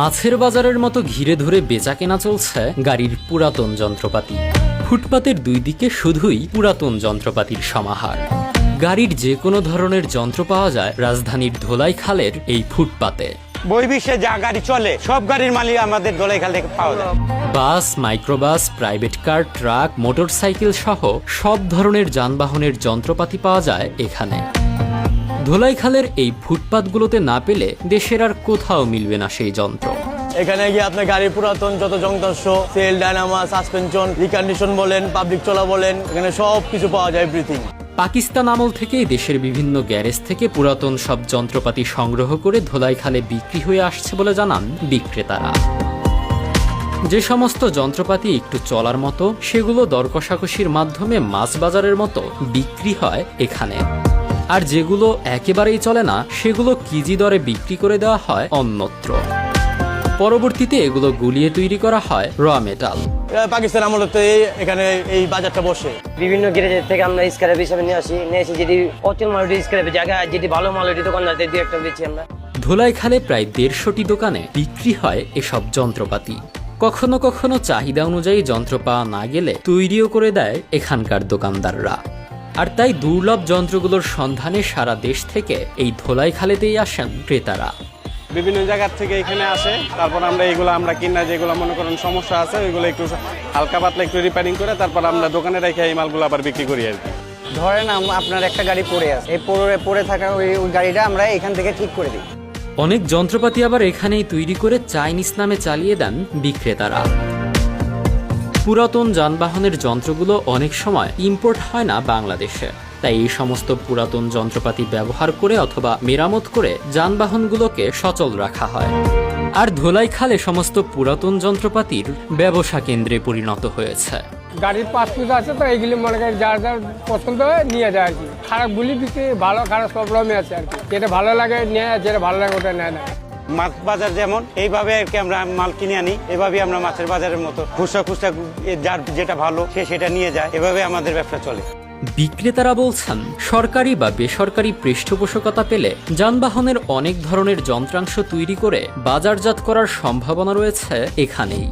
মাছের বাজারের মতো ঘিরে ধরে বেচা কেনা চলছে গাড়ির পুরাতন যন্ত্রপাতি। ফুটপাতের দুই দিকে শুধুই পুরাতন যন্ত্রপাতির সমাহার। গাড়ির যে কোনো ধরনের যন্ত্র পাওয়া যায় রাজধানীর ধোলাই খালের এই ফুটপাতে। বহির্বিশ্বে যা গাড়ি চলে সব গাড়ির মালিক আমাদের দোলাইখাল থেকে পাওয়া যায়। Bus microbus private car truck motorcycle সহ সব ধরনের যানবাহনের যন্ত্রপাতি পাওয়া যায় এখানে। ধোলাইখালের এই ফুটপাতগুলোতে না পেলে দেশের আর কোথাও মিলবে না সেই যন্ত্র। এখানে গিয়ে আপনার গাড়ির পুরাতন যত যন্ত্রাংশ সেল ডায়নামা সাসপেনশন রিকন্ডিশন বলেন পাবলিক চলা বলেন এখানে সব কিছু পাওয়া যায় এভরিথিং পাকিস্তান আমল থেকেই দেশের বিভিন্ন গ্যারেজ থেকে পুরাতন সব যন্ত্রপাতি সংগ্রহ করে ধোলাইখালে বিক্রি হয়ে আসছে বলে জানান বিক্রেতারা। যে সমস্ত যন্ত্রপাতি একটু চলার মতো সেগুলো দর কষাকষির মাধ্যমে মাছ বাজারের মতো বিক্রি হয় এখানে। আর যেগুলো একেবারেই চলে না সেগুলো কেজি দরে বিক্রি করে দেওয়া হয় অন্যত্র। পরবর্তীতে এগুলো গুলিয়ে তৈরি করা হয় র মেটাল পাকিস্তান আমলতে এখানে এই বাজারটা বসে। বিভিন্ন গ্যারেজের থেকে আমরা স্ক্র্যাপ হিসাবে নিয়ে আসি নিয়ে এসে যদি অচল মাল ওটি স্ক্র্যাপের জায়গায় যেটি ভালো মাল ওটি দোকানদারদের দিয়ে একটা বেছি আমরা। ধোলাইখালে প্রায় দেড়শোটি দোকানে বিক্রি হয় এসব যন্ত্রপাতি। কখনো কখনো চাহিদা অনুযায়ী যন্ত্র পাওয়া না গেলে তৈরিও করে দেয় এখানকার দোকানদাররা। আর তাই দুর্লভ যন্ত্রগুলোর সন্ধানে সারা দেশ থেকে এই ধোলাইখালেতেই আসেন ক্রেতারা। বিভিন্ন জায়গার থেকে এখানে আসে তারপর আমরা এগুলো আমরা কিনা যেগুলো মনে করেন সমস্যা আছে ওইগুলো একটু হালকা পাতলা একটু রিপেয়ারিং করে তারপর আমরা দোকানে রেখে এই মালগুলো আবার বিক্রি করি আর কি। ধরেন আপনার একটা গাড়ি পড়ে আছে এই পড়ে পড়ে থাকা ওই ওই গাড়িটা আমরা এখান থেকে ঠিক করে দিই। অনেক যন্ত্রপাতি আবার এখানেই তৈরি করে চাইনিজ নামে চালিয়ে দেন বিক্রেতারা। পুরাতন যানবাহনের যন্ত্রগুলো অনেক সময় ইম্পোর্ট হয় না বাংলাদেশে। তাই এই সমস্ত পুরাতন যন্ত্রপাতি ব্যবহার করে অথবা মেরামত করে যানবাহনগুলোকে সচল রাখা হয়। আর ধোলাইখালে সমস্ত পুরাতন যন্ত্রপাতির ব্যবসা কেন্দ্রে পরিণত হয়েছে। গাড়ির পাঁচ পিস আছে তো, এইগুলি মনে করেন যার যার পছন্দ হয় নিয়ে যায় আর কি। খারাপ গুলি বিক্রি ভালো খারাপ সব রকমই আছে আর কি। যেটা ভালো লাগে, নেয় যেটা ভালো লাগে ওটা নেয় না। মাছ বাজার যেমন, এইভাবে আর কি আমরা মাল কিনে আনি এভাবে আমরা মাছের বাজারের মতো খুচরা খুচরা যার যেটা ভালো, সে সেটা নিয়ে যায় এভাবে আমাদের ব্যবসা চলে। বিক্রেতারা বলছেন, সরকারি বা বেসরকারি পৃষ্ঠপোষকতা পেলে যানবাহনের অনেক ধরনের যন্ত্রাংশ তৈরি করে বাজারজাত করার সম্ভাবনা রয়েছে এখানেই।